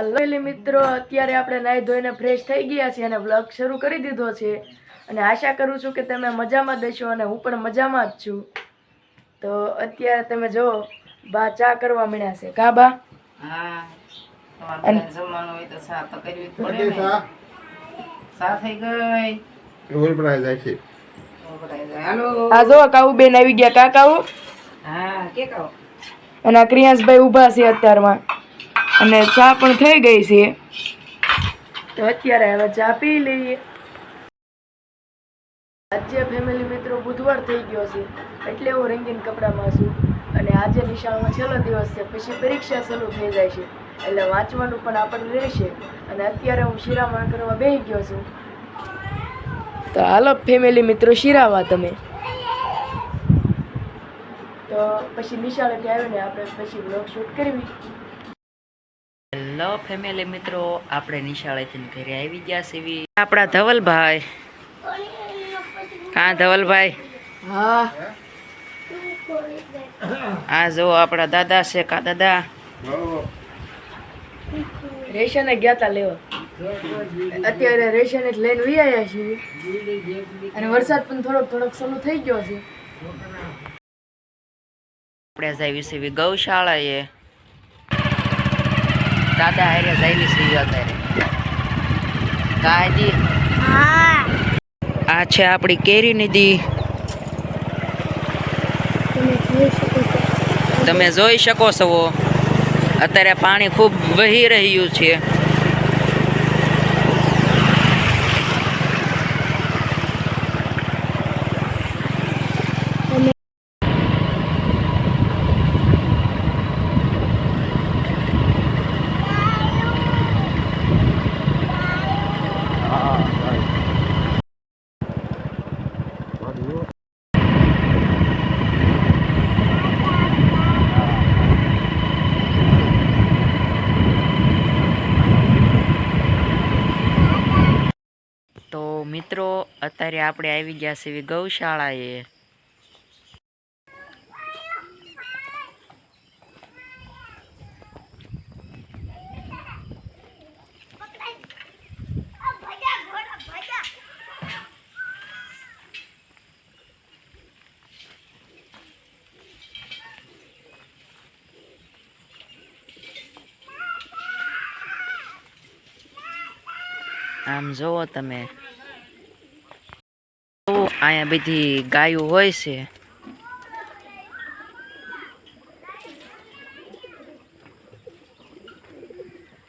હાલો મિત્રો અત્યારે આપણે નાહી ધોઈને ફ્રેશ થઈ ગયા છીએ અને બ્લોગ શરૂ કરી દીધો છે. અને આશા કરું છું કે તમે મજામાં દેશો અને હું પણ મજામાં જ છું. તો અત્યારે તમે જો બા ચા કરવા મળ્યા છે. કા બા? અને- ક્રિયાંશભાઈ ઊભા છે અત્યારમાં. અને ચા પણ થઈ ગઈ છે. તો અત્યારે હવે ચા પી લઈએ. આજે ફેમિલી મિત્રો બુધવાર થઈ ગયો છે, એટલે હું રંગીન કપડામાં છું. અને આજે નિશાળમાં છેલ્લો દિવસ છે, પછી પરીક્ષા શરૂ થઈ જાય છે, એટલે વાંચવાનું પણ આપણને રહેશે. અને અત્યારે હું શિરામણ કરવા બેસી ગયો છું. તો હાલો ફેમિલી મિત્રો, શિરાવા તમે. તો પછી નિશાળેથી આવીને આપણે પછી બ્લોગ શૂટ કરવી. હેલો ફેમિલી મિત્રો. આપણે નિશાળેથી ઘરે આવી ગયા સીવી આપણા ધવલભાઈ. હા ધવલભાઈ. હા. આ જો આપણા દાદા છે કા દાદા? રેશને ગયા તા લેવા. અત્યારે રેશન જ લઈને વી આવ્યા છીએ. અને વરસાદ પણ થોડોક થોડોક શરૂ થઈ ગયો છે. આપણે જઈએ સીવી ગૌશાળાએ. દાદા હારે જઈએ છીએ અત્યારે કાયદી. આ છે આપણી કેરી દી તમે જોઈ શકો છો. અત્યારે પાણી ખૂબ વહી રહ્યું છે તો મિત્રો અત્યારે આપણે આવી ગયા છીએ ગૌશાળાએ. આમ જુઓ તમે અહીંયા બધી ગાયો હોય છે.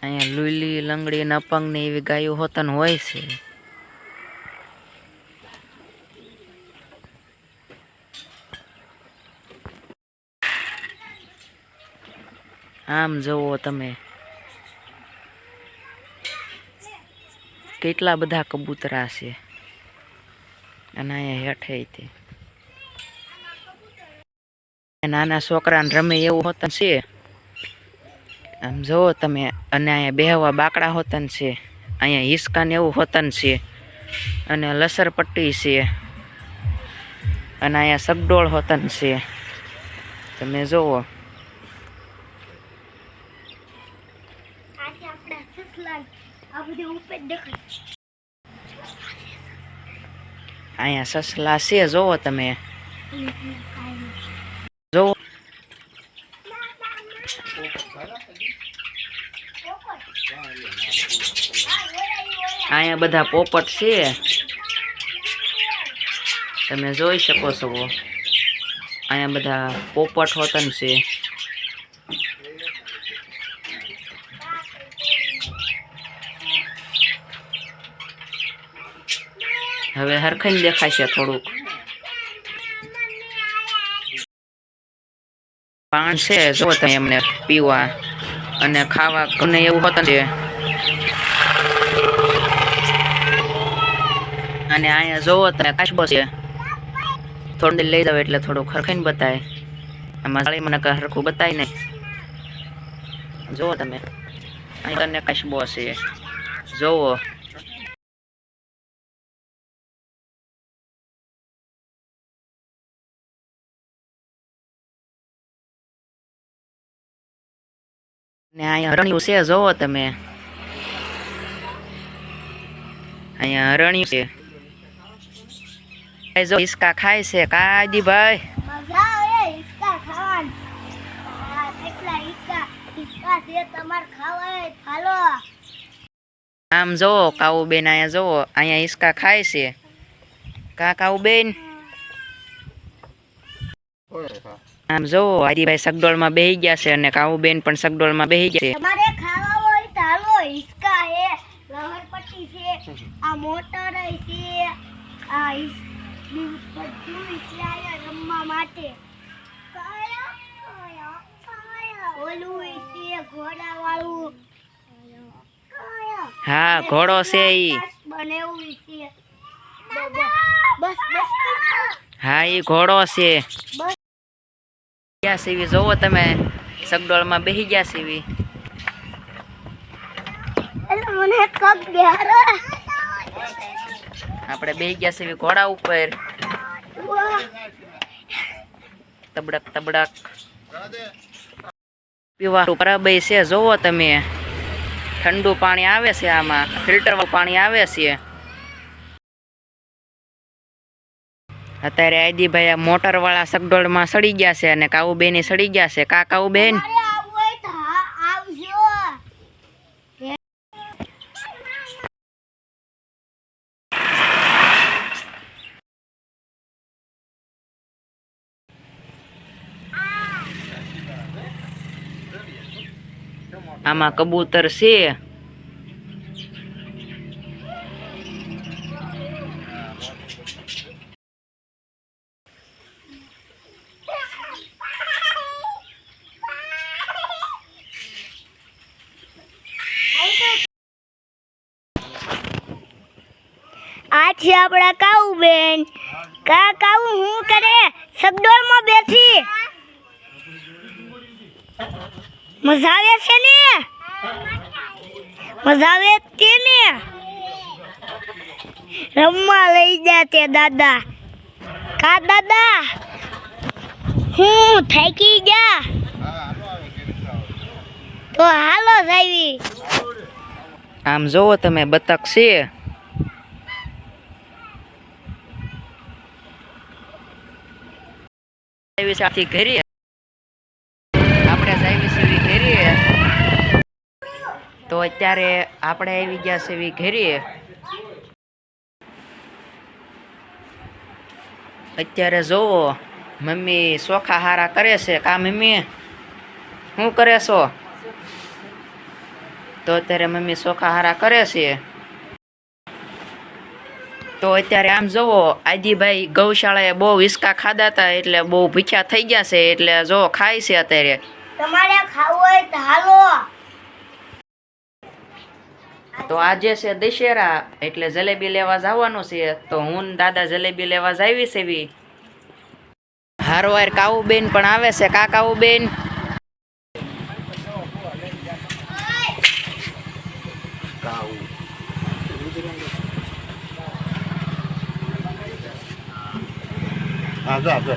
અહીંયા લુલી, લંગડી, નપંગ ને એવી ગાયો હોતન હોય છે. આમ જુઓ તમે. કેટલા બધા કબૂતરા છે. અને અહીંયા હેઠે તે. નાના છોકરાને રમે એવું હોતન છે. આમ જુઓ તમે, અને અહીંયા બેહવા બાકડા હોતન છે. અહીંયા હિસકાને એવું હોતન છે. અને લસરપટ્ટી છે. અને અહીંયા સગડોળ હોતન છે. તમે જોવો અહીંયા સસલા છે, જોવો તમે. જોવો. અહીંયા બધા પોપટ છે. તમે જોઈ શકો છો. અહીંયા બધા પોપટ હોતન છે. હવે હરખાઈને દેખાશે થોડુંક. પાન છે, જો તમે એમને પીવા અને ખાવા, અને એવું હોતું છે અને અહીંયા જોવો તમે કાચબો છે. થોડી લઈ જાવ એટલે થોડું ખરખાઈને બતાય. આમાં સાળી મને હરખું બતાય નહીં. જોવો તમે. અહીં તને કાચબો છે. જોવો. ને અહીંયા હરણ્યું છે જોવો તમે. અહીંયા હરણ્યું છે. એ જો હિસકા ખાય છે કાદી ભાઈ. મજા આવે હિચકા ખાવાની. આ કેટલા હિચકા હિચકા છે તમારે ખાવા હાલો આમ જોવો કાઉ બેન અહીંયા જોવો અહીંયા હિસકા ખાય છે. કા કાઉ બેન આમ જોવો હરીભાઈ સગડોળમાં બેહી ગયા છે અને કાઉ બેન પણ સગડોળમાં બેહી ગયા છે. તમારે ખાવા હોય તો હાલો હિચકા હે લહરપટ્ટી છે આ મોટર છે આ બધું અહીંયા રમવા માટે. ઓલું છે ઘોડાવાળું. હા ઘોડો છે ઈ. બનેવું છે. બસ બસ. હા ઈ ઘોડો છે. બસ ગયા સીવી? જોવો તમે સગડોળમાં બેહી ગયા સીવી. આપણે બેહી ગયા સીવી ઘોડા ઉપર. તબડક તબડક. પીવાનું બરાબર છે જોવો તમે. ઠંડુ પાણી આવે છે આમાં. ફિલ્ટર પાણી આવે છે. અત્યારે આદિભાઈ આ મોટર વાળા સગડોળમાં સડી ગયા છે અને કાઉબેન સડી ગયા છે. કા કાઉબેન મારે આવવું હોય તો હા આવજો. આમાં કબૂતર છે આ છે આપણા કાઉ બેન. કા કાઉ, હું કરે? સગડોળમાં બેઠી. મજા આવે છે ને? મજા આવે છે ને? રમવા લઈ જા તે દાદા. કા દાદા? હું થાકી ગયા. તો હાલો સાહેબી. આમ જોવો તમે બતક છે. આપણે જાવી સેવી ઘરે. તો અત્યારે આપણે આવી ગયા સેવી ઘેરીએ અત્યારે જોવો મમ્મી ચોખા હારા કરે છે. કા મમ્મી? શું કરે છો? તો અત્યારે મમ્મી ચોખા હારા કરે છે. તો અત્યારે આમ જુઓ આજીભાઈ ગૌશાળાએ બહુ હિસકા ખાધા હતા એટલે બહુ ભૂખ્યા થઈ ગયા છે એટલે જો ખાય છે અત્યારે. તમારે ખાવું હોય તો હાલો. તો આજે છે દશેરા એટલે જલેબી લેવા જવાનું છે. તો હું દાદા જલેબી લેવા જાવી છે એવી. હારવાર કાવુબેન પણ આવે છે. કા કાવુબેન? હા જો જો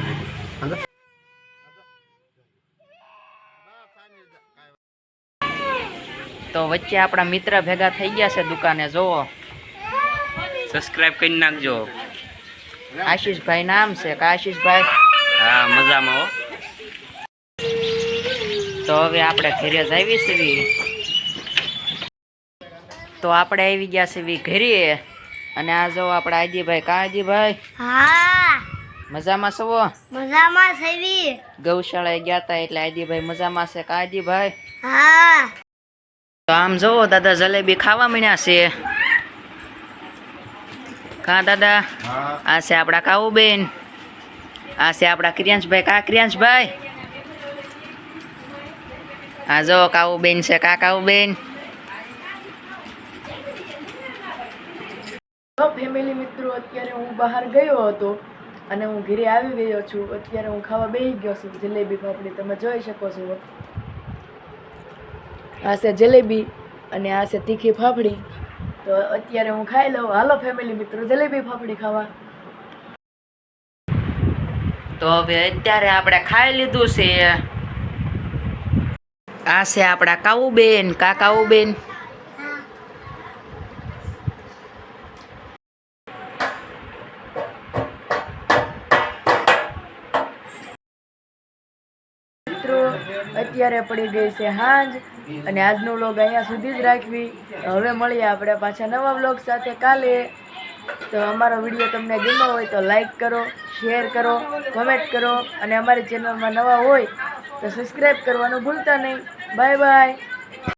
તો વચ્ચે આપણા મિત્ર ભેગા થઈ ગયા છે દુકાને જોવો. સબસ્ક્રાઇબ કરી નાખજો. આશીષભાઈ નામ છે કા આશીષભાઈ? હા મજામાં હો. તો હવે આપણે ઘરે જ આવી છીએ તો આપણે આવી ગયા છે ઘરે. અને આ જો આપણા આજીભાઈ કા આજીભાઈ હા. મજામાં છો? મજામાં સેવી ગૌશાળાએ ગયા તા એટલે આદિભાઈ મજામાં છે કા આદિભાઈ? હા. તો આમ જોવો દાદા જલેબી ખાવા મળ્યા છે. કા દાદા? હા. આ છે આપણા કાઉબેન આ છે આપણા ક્રિયાંશભાઈ. કા ક્રિયાંશભાઈ? આ જો કાઉબેન છે કા કાઉબેન ફેમિલી મિત્રો અત્યારે હું બહાર ગયો હતો. અને હું ઘરે આવી ગયો છું. અત્યારે હું ખાવા બેસી ગયો છું. જલેબી ફાફડી તમે જોઈ શકો છો. આ છે જલેબી અને આ છે તીખી ફાફડી. તો અત્યારે હું ખાઈ લઉં. હાલો ફેમિલી મિત્રો, જલેબી ફાફડી ખાવા. તો હવે અત્યારે આપણે ખાઈ લીધું છે. આ છે આપણા કાવુબેન કા મિત્રો, અત્યારે પડી ગઈ છે હાંજ અને આજનો વ્લોગ અહીંયા સુધી જ રાખવી. હવે મળીએ આપણે પાછા નવા વ્લોગ સાથે કાલે. તો અમારો વીડિયો તમને ગમ્યો હોય તો લાઈક કરો શેર કરો કમેન્ટ કરો અને અમારી ચેનલમાં નવા હોય તો સબસ્ક્રાઈબ કરવાનું ભૂલતા નહીં. Bye bye